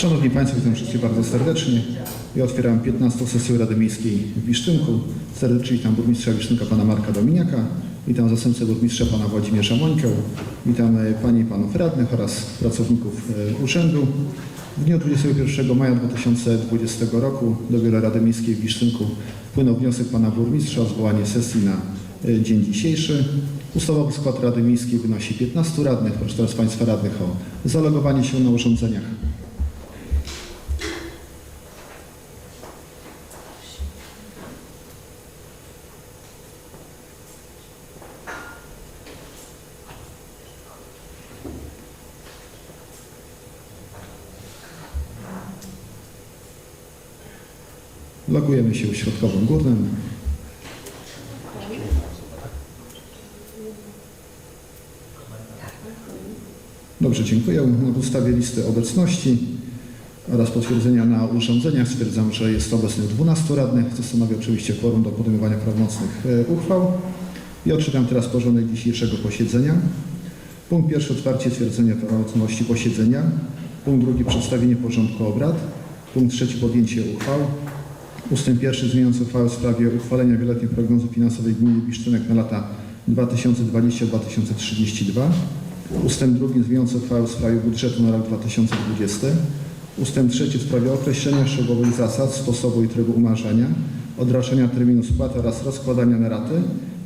Szanowni Państwo, witam wszystkich bardzo serdecznie. Ja otwieram 15. sesję Rady Miejskiej w Wiszczynku. Serdecznie witam burmistrza Wiszczynka pana Marka Dominiaka. Witam zastępcę burmistrza pana Włodzimierza Mońkę. Witam e, panie i panów radnych oraz pracowników e, urzędu. W dniu 21 maja 2020 roku do Biura Rady Miejskiej w Wiszczynku wpłynął wniosek pana burmistrza o zwołanie sesji na e, dzień dzisiejszy. Ustawowy skład Rady Miejskiej wynosi 15 radnych. Proszę teraz Państwa radnych o zalogowanie się na urządzeniach. Się środkowym górnym. Dobrze, dziękuję. Na podstawie listy obecności oraz potwierdzenia na urządzeniach stwierdzam, że jest obecnych 12 radnych, co stanowi oczywiście kworum do podejmowania prawomocnych e, uchwał. I odczytam teraz porządek dzisiejszego posiedzenia. Punkt pierwszy otwarcie stwierdzenia prawomocności posiedzenia. Punkt drugi przedstawienie porządku obrad. Punkt trzeci podjęcie uchwał. Ustęp pierwszy zmieniający uchwałę w sprawie uchwalenia wieloletniej prognozy finansowej gminy Bisztynek na lata 2020-2032. Ustęp drugi zmieniający uchwałę w sprawie budżetu na rok 2020. Ustęp trzeci w sprawie określenia szczegółowych zasad, sposobu i trybu umarzania, odraczania terminu spłaty oraz rozkładania na raty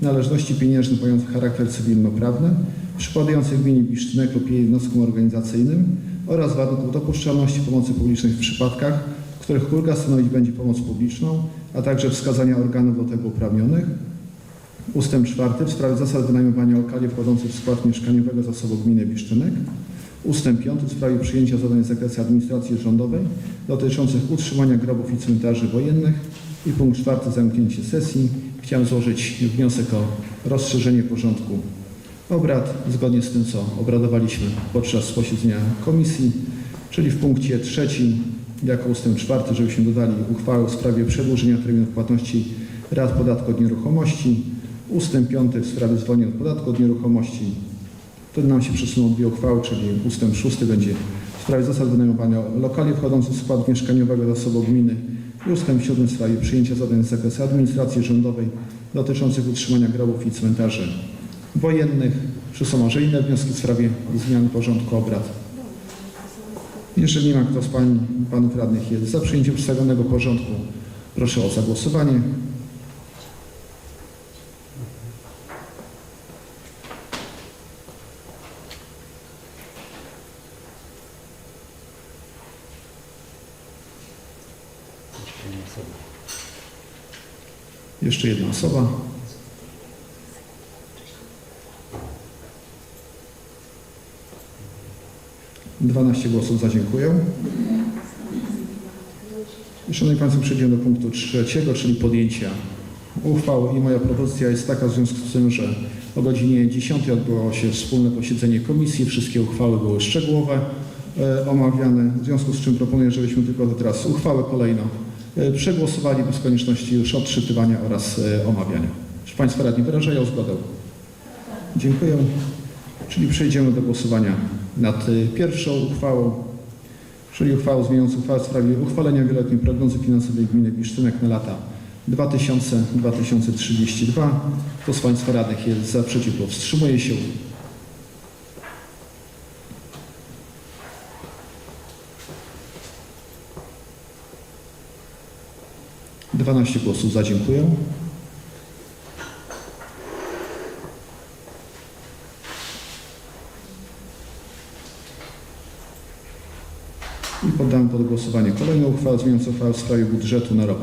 należności pieniężnych mających charakter cywilnoprawny, przykładających gminie Bisztynek lub jej jednostkom organizacyjnym oraz warunków dopuszczalności pomocy publicznej w przypadkach, których ulga stanowić będzie pomoc publiczną, a także wskazania organów do tego uprawnionych. Ustęp czwarty w sprawie zasad wynajmowania lokali wchodzących w skład mieszkaniowego zasobu gminy Bisztynek. Ustęp piąty w sprawie przyjęcia zadań z zakresu administracji rządowej dotyczących utrzymania grobów i cmentarzy wojennych. I punkt czwarty zamknięcie sesji. Chciałem złożyć wniosek o rozszerzenie porządku obrad zgodnie z tym, co obradowaliśmy podczas posiedzenia komisji, czyli w punkcie trzecim jako ustęp czwarty, żebyśmy dodali uchwałę w sprawie przedłużenia terminu płatności rat podatku od nieruchomości, ustęp piąty w sprawie zwolnienia od podatku od nieruchomości. To nam się przesuną dwie uchwały, czyli ustęp szósty będzie w sprawie zasad wynajmowania lokali wchodzących w skład mieszkaniowego zasobu gminy i ustęp siódmy w sprawie przyjęcia zadań z zakresu administracji rządowej dotyczących utrzymania grobów i cmentarzy wojennych. Czy inne wnioski w sprawie zmian porządku obrad? Jeżeli nie ma kto z pań panów radnych jest za przyjęciem przedstawionego porządku, proszę o zagłosowanie. Jeszcze jedna osoba. Dwanaście głosów za, dziękuję. Szanowni Państwo, przejdziemy do punktu trzeciego, czyli podjęcia uchwał. I moja propozycja jest taka w związku z tym, że o godzinie 10 odbyło się wspólne posiedzenie komisji. Wszystkie uchwały były szczegółowe, e, omawiane. W związku z czym proponuję, żebyśmy tylko teraz uchwałę kolejno e, przegłosowali bez konieczności już odczytywania oraz e, omawiania. Czy Państwo radni wyrażają zgodę? Dziękuję. Czyli przejdziemy do głosowania nad y, pierwszą uchwałą, czyli uchwałą zmieniającą uchwałę w sprawie uchwalenia wieloletniej prognozy finansowej gminy Bisztynek na lata 2000-2032. Kto radnych jest za, przeciw wstrzymuje się? Dwanaście głosów za, dziękuję. I poddam pod głosowanie kolejną uchwałę zmieniającą uchwałę w sprawie budżetu na rok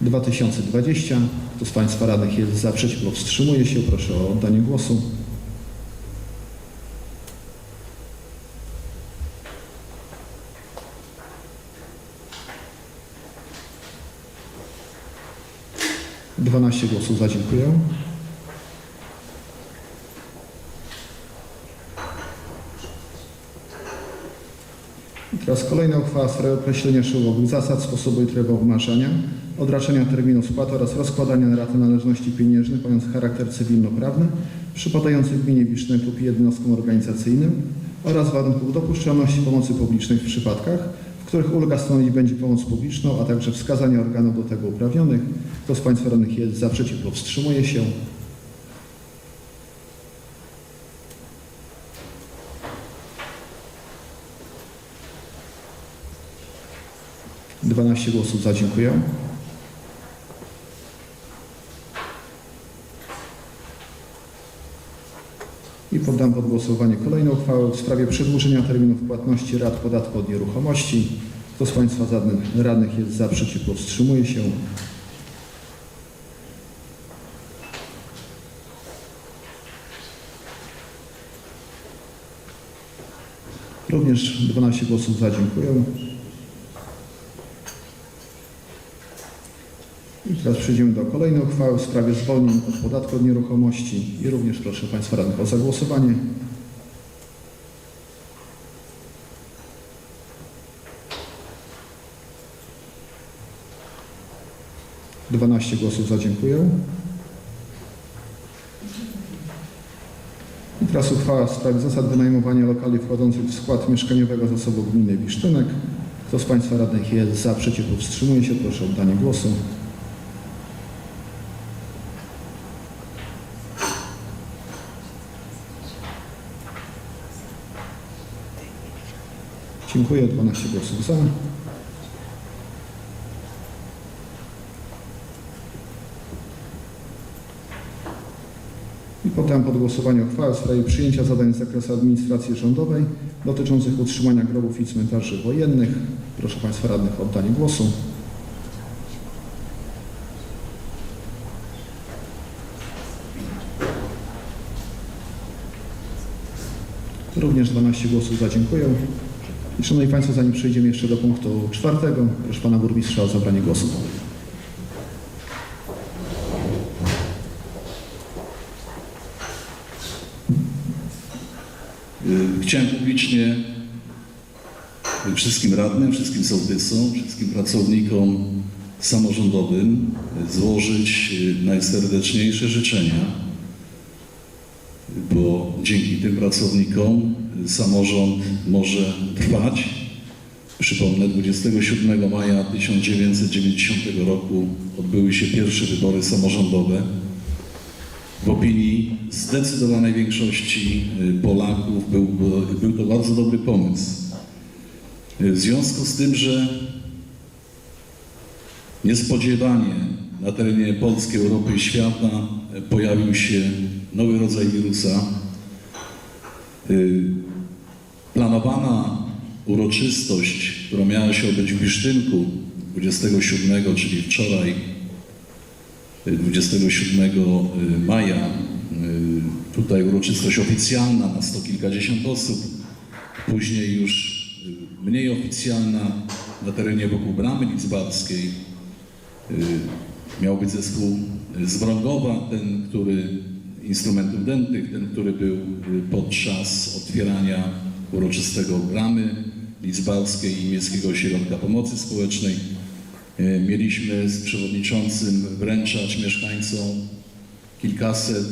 2020. Kto z Państwa radnych jest za, przeciw lub wstrzymuje się? Proszę o oddanie głosu. Dwanaście głosów za, dziękuję. I Teraz kolejna uchwała w sprawie określenia szczegółowych zasad, sposobu i trybu umarzania, odraczania terminu spłaty oraz rozkładania raty należności pieniężnych mających charakter cywilnoprawny przypadających gminie Wisznek lub jednostkom organizacyjnym oraz warunków dopuszczalności pomocy publicznej w przypadkach, w których ulga stanowić będzie pomoc publiczną, a także wskazania organów do tego uprawnionych. Kto z Państwa radnych jest za, przeciw lub wstrzymuje się? Dwanaście głosów za, dziękuję. I poddam pod głosowanie kolejną uchwałę w sprawie przedłużenia terminów płatności rat podatku od nieruchomości. Kto z Państwa radnych- jest za, przeciw lub wstrzymuje się? Również 12 głosów za, dziękuję. I teraz przejdziemy do kolejnej uchwały w sprawie zwolnień od podatku od nieruchomości. I również proszę Państwa radnych o zagłosowanie. Dwanaście głosów za, dziękuję. I teraz uchwała w sprawie zasad wynajmowania lokali wchodzących w skład mieszkaniowego zasobu gminy Wiszczynek. Kto z Państwa radnych jest za, przeciw wstrzymuje się? Proszę o oddanie głosu. Dziękuję. 12 głosów za. I poddam pod głosowanie uchwałę w sprawie przyjęcia zadań z zakresu administracji rządowej dotyczących utrzymania grobów i cmentarzy wojennych. Proszę Państwa radnych o oddanie głosu. Również 12 głosów za. Dziękuję. Szanowni Państwo, zanim przejdziemy jeszcze do punktu czwartego, proszę Pana Burmistrza o zabranie głosu. Y, Chciałem publicznie wszystkim radnym, wszystkim sołtysom, wszystkim pracownikom samorządowym złożyć y, najserdeczniejsze życzenia, bo dzięki tym pracownikom samorząd może trwać. Przypomnę, 27 maja 1990 roku odbyły się pierwsze wybory samorządowe. W opinii zdecydowanej większości y, Polaków był, był to bardzo dobry pomysł. Y, W związku z tym, że niespodziewanie na terenie Polski, Europy i świata y, pojawił się nowy rodzaj wirusa, y, planowana uroczystość, która miała się odbyć w Bisztynku 27, czyli wczoraj, 27 maja. y, Tutaj uroczystość oficjalna na sto kilkadziesiąt osób. Później już y, mniej oficjalna na terenie wokół Bramy Lidzbarskiej. Y, Miał być zespół z Wrągowa, ten, który instrumentów dętych, ten, który był y, podczas otwierania uroczystego Bramy Lidzbarskiej i Miejskiego Ośrodka Pomocy Społecznej. E, Mieliśmy z przewodniczącym wręczać mieszkańcom kilkaset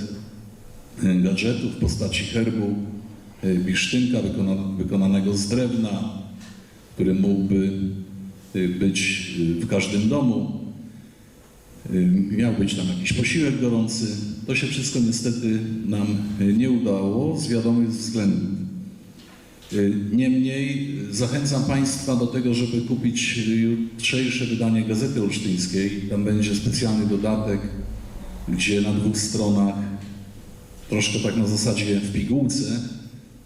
e, gadżetów w postaci herbu Bisztynka wykona- wykonanego z drewna, który mógłby być w każdym domu. Miał być tam jakiś posiłek gorący. To się wszystko niestety nam e, nie udało z wiadomych względów. Y, Niemniej zachęcam Państwa do tego, żeby kupić jutrzejsze wydanie Gazety Olsztyńskiej. Tam będzie specjalny dodatek, gdzie na dwóch stronach, troszkę tak na zasadzie w pigułce,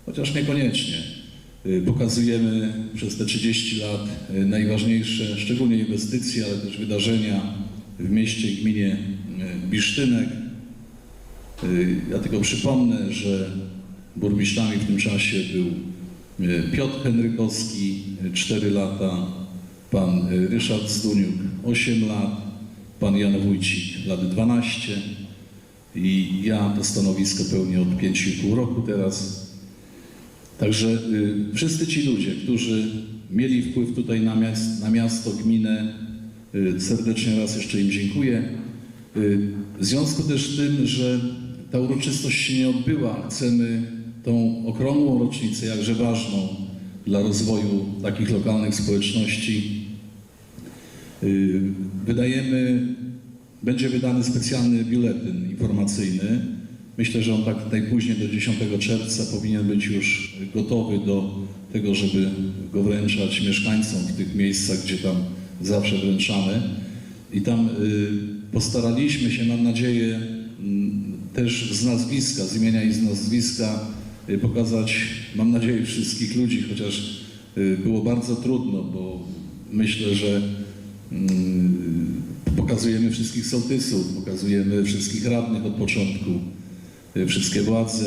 chociaż niekoniecznie, pokazujemy przez te 30 lat najważniejsze, szczególnie inwestycje, ale też wydarzenia w mieście i gminie Bisztynek. Y, Ja tylko przypomnę, że burmistrzami w tym czasie był y, Piotr Henrykowski, 4 lata, pan y, Ryszard Zduniuk, 8 lat, pan Jan Wójcik, lat 12 i ja to stanowisko pełnię od 5,5 roku teraz. Także y, wszyscy ci ludzie, którzy mieli wpływ tutaj na, miast, na miasto, gminę, Y, Serdecznie raz jeszcze im dziękuję. Y, W związku też z tym, że ta uroczystość się nie odbyła, chcemy tą okrągłą rocznicę, jakże ważną dla rozwoju takich lokalnych społeczności, y, wydajemy, będzie wydany specjalny biuletyn informacyjny. Myślę, że on tak najpóźniej do 10 czerwca powinien być już gotowy do tego, żeby go wręczać mieszkańcom w tych miejscach, gdzie tam zawsze wręczamy. I tam y, postaraliśmy się, mam nadzieję, też z nazwiska, z imienia i z nazwiska y, pokazać, mam nadzieję, wszystkich ludzi, chociaż y, było bardzo trudno, bo myślę, że mm, pokazujemy wszystkich sołtysów, pokazujemy wszystkich radnych od początku, y, wszystkie władze,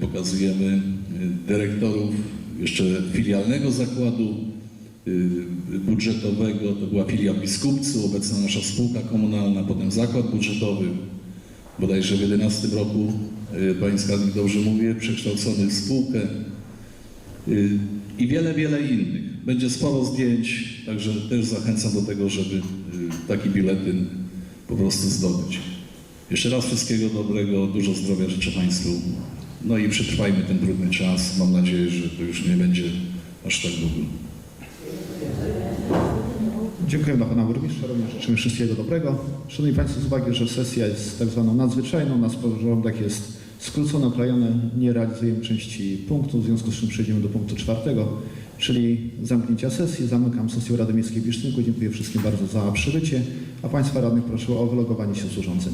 pokazujemy dyrektorów jeszcze filialnego zakładu budżetowego, to była filia Biskupcu, obecna nasza spółka komunalna, potem zakład budżetowy, bodajże w 2011 roku, y, Pani Skarbnik dobrze mówię, przekształcony w spółkę y, i wiele, wiele innych. Będzie sporo zdjęć, także też zachęcam do tego, żeby y, taki biuletyn po prostu zdobyć. Jeszcze raz wszystkiego dobrego, dużo zdrowia życzę Państwu. No i przetrwajmy ten trudny czas. Mam nadzieję, że to już nie będzie aż tak długo. Dziękuję dla Pana Burmistrza, również życzymy wszystkiego dobrego. Szanowni Państwo, z uwagi, że sesja jest tak zwaną nadzwyczajną, nasz porządek jest skrócony, okrojony, nie realizujemy części punktów, w związku z czym przejdziemy do punktu czwartego, czyli zamknięcia sesji. Zamykam sesję Rady Miejskiej w Wisztynku. Dziękuję wszystkim bardzo za przybycie, a Państwa radnych proszę o wylogowanie się z urządzeń.